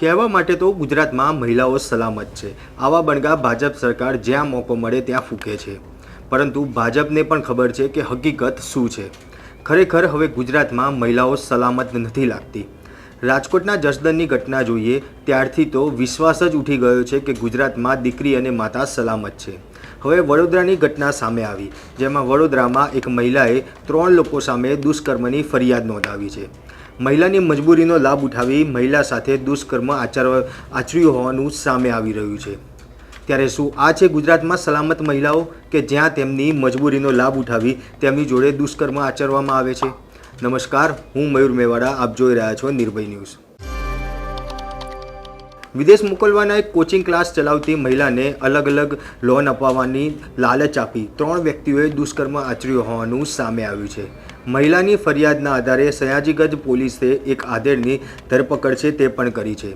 કહેવા માટે તો ગુજરાતમાં મહિલાઓ સલામત છે. આવા બણગા ભાજપ સરકાર જ્યાં મોકો મળે ત્યાં ફૂંકે છે. પરંતુ ભાજપને પણ ખબર છે કે હકીકત શું છે. ખરેખર હવે ગુજરાતમાં મહિલાઓ સલામત નથી લાગતી. રાજકોટના જસદનની ઘટના જોઈએ, ત્યારથી તો વિશ્વાસ જ ઉઠી ગયો છે કે ગુજરાતમાં દીકરી અને માતા સલામત છે. હવે વડોદરાની ઘટના સામે આવી, જેમાં વડોદરામાં એક મહિલાએ ત્રણ લોકો સામે દુષ્કર્મની ફરિયાદ નોંધાવી છે. મહિલાની મજબૂરીનો લાભ ઉઠાવી મહિલા સાથે દુષ્કર્મ આચરવા આચર્યું હોવાનું સામે આવી રહ્યું છે. ત્યારે શું આ છે ગુજરાતમાં સલામત મહિલાઓ કે જ્યાં તેમની મજબૂરીનો લાભ ઉઠાવી તેમની જોડે દુષ્કર્મ આચરવામાં આવે છે? નમસ્કાર, હું મયુર મેવાડા, આપ જોઈ રહ્યા છો નિર્ભય ન્યૂઝ. વિદેશ મોકલવાના એક કોચિંગ ક્લાસ ચલાવતી મહિલાને અલગ અલગ લોન અપાવવાની લાલચ આપી ત્રણ વ્યક્તિઓએ દુષ્કર્મ આચર્યું હોવાનું સામે આવ્યું છે. મહિલાની ફરિયાદના આધારે સયાજીગંજ પોલીસે એક આધેડની ધરપકડ છે તે પણ કરી છે.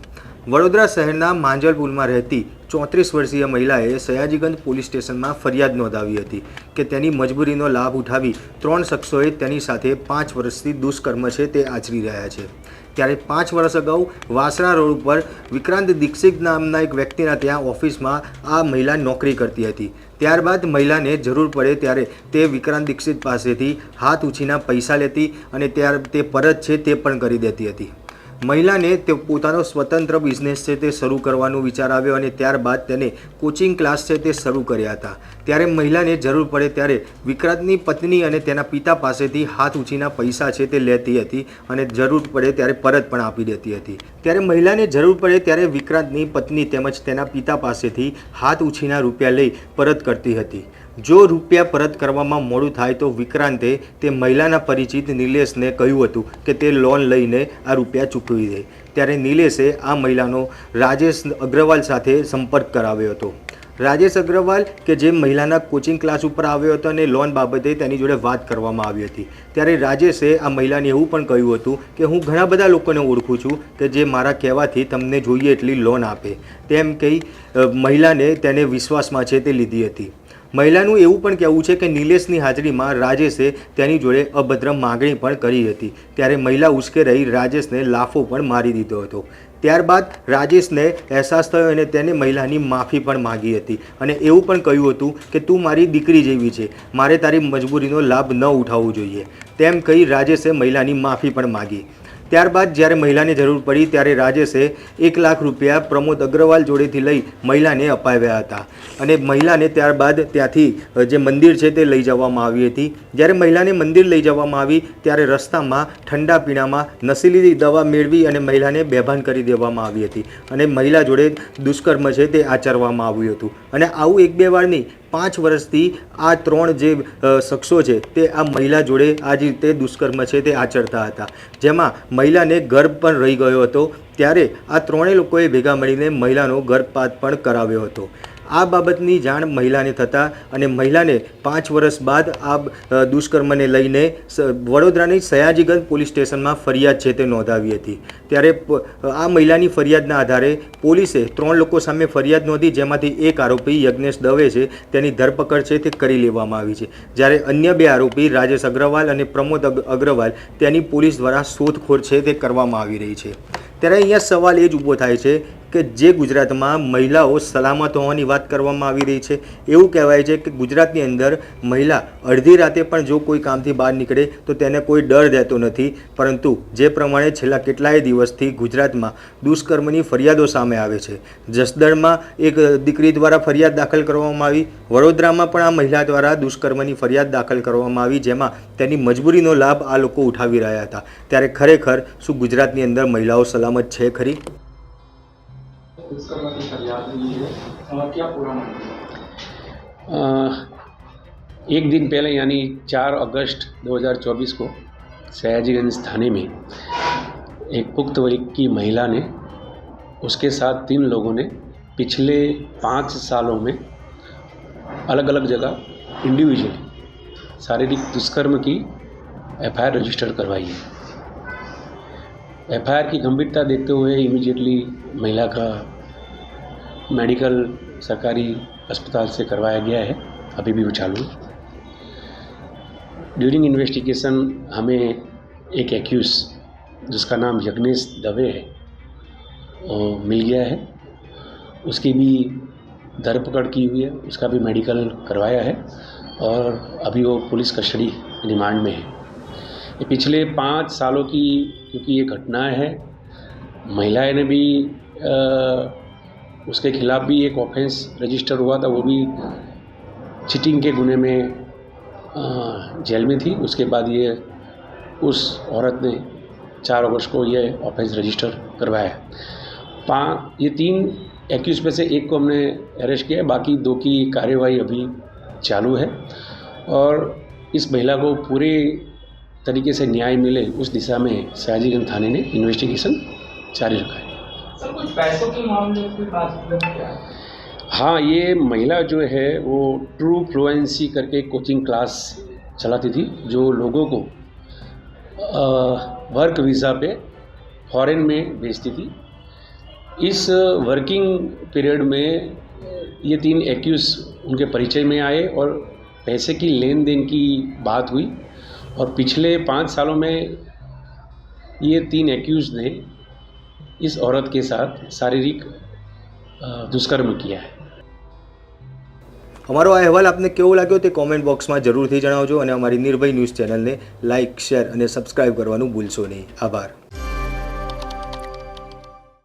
વડોદરા શહેરના માંજલપુરમાં રહેતી ચોત્રીસ વર્ષીય મહિલાએ સયાજીગંજ પોલીસ સ્ટેશનમાં ફરિયાદ નોંધાવી હતી કે તેની મજબૂરીનો લાભ ઉઠાવી ત્રણ શખ્સોએ તેની સાથે પાંચ વર્ષથી દુષ્કર્મ છે તે આચરી રહ્યા છે. ત્યારે પાંચ વર્ષ અગાઉ વાસણા રોડ ઉપર વિક્રાંત દીક્ષિત નામના એક વ્યક્તિના ત્યાં ઓફિસમાં આ મહિલા નોકરી કરતી હતી. ત્યારબાદ મહિલાને જરૂર પડે ત્યારે તે વિક્રાંત દીક્ષિત પાસેથી હાથ ઉછીના પૈસા લેતી અને ત્યાર તે પરત છે તે પણ કરી દેતી હતી. મહિલાને તે પોતાનો સ્વતંત્ર બિઝનેસ છે તે શરૂ કરવાનો વિચાર આવ્યો અને ત્યારબાદ તેને કોચિંગ ક્લાસ છે તે શરૂ કર્યા હતા. ત્યારે મહિલાને જરૂર પડે ત્યારે વિક્રાંતની પત્ની અને તેના પિતા પાસેથી હાથ ઉછીના પૈસા છે તે લેતી હતી અને જરૂર પડે ત્યારે પરત પણ આપી દેતી હતી. ત્યારે મહિલાને જરૂર પડે ત્યારે વિક્રાંતની પત્ની તેમજ તેના પિતા પાસેથી હાથ ઉછીના રૂપિયા લઈ પરત કરતી હતી. જો રૂપિયા પરત કરવામાં મોડું થાય તો વિક્રાંતે તે મહિલાના પરિચિત નિલેશને કહ્યું હતું કે તે લોન લઈને આ રૂપિયા ચૂકવી દે. ત્યારે નિલેશે આ મહિલાનો રાજેશ અગ્રવાલ સાથે સંપર્ક કરાવ્યો હતો. રાજેશ અગ્રવાલ કે જે મહિલાના કોચિંગ ક્લાસ ઉપર આવ્યો હતો અને લોન બાબતે તેની જોડે વાત કરવામાં આવી હતી. ત્યારે રાજેશે આ મહિલાને એવું પણ કહ્યું હતું કે હું ઘણા બધા લોકોને ઓળખું છું કે જે મારા કહેવાથી તમને જોઈએ એટલી લોન આપે. તેમ કહી મહિલાને તેને વિશ્વાસમાં છે તે લીધી હતી. મહિલાનું એવું પણ કહેવું છે કે નિલેશની હાજરીમાં રાજેશે તેની જોડે અભદ્ર માગણી પણ કરી હતી. ત્યારે મહિલા ઉશ્કે રહી રાજેશને લાફો પણ મારી દીધો હતો. ત્યારબાદ રાજેશને અહેસાસ થયો અને તેને મહિલાની માફી પણ માગી હતી. અને એવું પણ કહ્યું હતું કે, તું મારી દીકરી જેવી છે. મારે તારી મજબૂરીનો લાભ ન ઉઠાવવો જોઈએ. તેમ કહી રાજેશે મહિલાની માફી પણ માગી. ત્યારબાદ જ્યારે મહિલાને જરૂર પડી ત્યારે રાજેશે એક લાખ રૂપિયા પ્રમોદ અગ્રવાલ જોડેથી લઈ મહિલાને અપાવ્યા હતા. અને મહિલાને ત્યારબાદ ત્યાંથી જે મંદિર છે તે લઈ જવામાં આવી હતી. જ્યારે મહિલાને મંદિર લઈ જવામાં આવી ત્યારે રસ્તામાં ઠંડા પીણામાં નસીલી દવા મેળવી અને મહિલાને બેભાન કરી દેવામાં આવી હતી. અને મહિલા જોડે દુષ્કર્મ છે તે આચરવામાં આવ્યું હતું. અને આવું એક બે વાર નહીં પાંચ વર્ષથી આ ત્રણ જે શખ્સો છે, તે આ મહિલા જોડે આ જે રીતે દુષ્કર્મ છે તે આચરતા હતા. જેમાં મહિલાને ગર્ભ પણ રહી ગયો હતો. ત્યારે આ ત્રણેય લોકોએ ભેગા મળીને મહિલાનો ગર્ભપાત પણ કરાવ્યો હતો. આ બાબતની જાણ મહિલાને થતાં અને મહિલાને પાંચ વર્ષ બાદ આ દુષ્કર્મને લઈને વડોદરાની સયાજીગંજ પોલીસ સ્ટેશનમાં ફરિયાદ છે તે નોંધાવી હતી. ત્યારે આ મહિલાની ફરિયાદના આધારે પોલીસે ત્રણ લોકો સામે ફરિયાદ નોંધી જેમાંથી એક આરોપી યજ્ઞેશ દવે છે. તેની ધરપકડ છે તે કરી લેવામાં આવી છે. જ્યારે અન્ય બે આરોપી રાજેશ અગ્રવાલ અને પ્રમોદ અગ્રવાલ તેની પોલીસ દ્વારા શોધખોળ છે તે કરવામાં આવી રહી છે. ત્યારે અહીંયા સવાલ એ જ ઊભો થાય છે કે જે ગુજરાતમાં મહિલાઓ સલામત હોવાની વાત કરવામાં આવી રહી છે, એવું કહેવાય છે કે ગુજરાતની અંદર મહિલા અડધી રાતે પણ જો કોઈ કામથી બહાર નીકળે, તો તેને કોઈ ડર રહેતો નથી. પરંતુ જે પ્રમાણે છેલ્લા કેટલાય દિવસથી ગુજરાતમાં દુષ્કર્મની ફરિયાદો સામે આવે છે. જસદણમાં એક દીકરી દ્વારા ફરિયાદ દાખલ કરવામાં આવી. વડોદરામાં પણ આ મહિલા દ્વારા દુષ્કર્મની ફરિયાદ દાખલ કરવામાં આવી, જેમાં તેની મજબૂરીનો લાભ આ લોકો ઉઠાવી રહ્યા હતા. ત્યારે ખરેખર શું ગુજરાતની અંદર મહિલાઓ સલામત છે ખરી? है? एक दिन पहले, यानी चार अगस्त 2024 को सयाजीगंज थाने में एक पुख्त वर्ग की महिला ने उसके साथ तीन लोगों ने पिछले पाँच सालों में अलग अलग जगह इंडिविजुअली शारीरिक दुष्कर्म की एफआईआर रजिस्टर करवाई है एफआईआर की गंभीरता देखते हुए इमीडिएटली महिला का मेडिकल सरकारी अस्पताल से करवाया गया है। अभी भी वो चालू ड्यूरिंग इन्वेस्टिगेशन हमें एक एक्यूज जिसका नाम यज्ञेश दवे है अ, मिल गया है। उसकी भी धरपकड़ की हुई है। उसका भी मेडिकल करवाया है और अभी वो पुलिस कस्टडी रिमांड में है। ये पिछले पाँच सालों की क्योंकि ये घटना है महिलाएँ ने भी अ, उसके खिलाफ भी एक ऑफेंस रजिस्टर हुआ था वो भी चीटिंग के गुने में जेल में थी। उसके बाद ये उस औरत ने चार अगस्त को ये ऑफेंस रजिस्टर करवाया। पा ये तीन एक्यूज में से एक को हमने अरेस्ट किया है, बाकी दो की कार्यवाही अभी चालू है। और इस महिला को पूरे तरीके से न्याय मिले उस दिशा में सयाजीगंज थाने ने इन्वेस्टिगेशन जारी रखा है। हाँ ये महिला जो है, वो ट्रू फ्लुएंसी करके कोचिंग क्लास चलाती थी, जो लोगों को वर्क वीज़ा पे फॉरेन में भेजती थी। इस वर्किंग पीरियड में ये तीन एक्यूज उनके परिचय में आए और पैसे की लेन देन की बात हुई। और पिछले पाँच सालों में ये तीन एक्यूज ने इस औरत के साथ शारीरिक અ, દુષ્કર્મ કિયા હૈ અમારો આ અહેવાલ આપને કેવો લાગ્યો તે કોમેન્ટ બોક્સમાં જરૂરથી જણાવજો અને અમારી નિર્ભય ન્યૂઝ ચેનલને લાઇક શેર અને સબસ્ક્રાઇબ કરવાનું ભૂલશો નહીં આભાર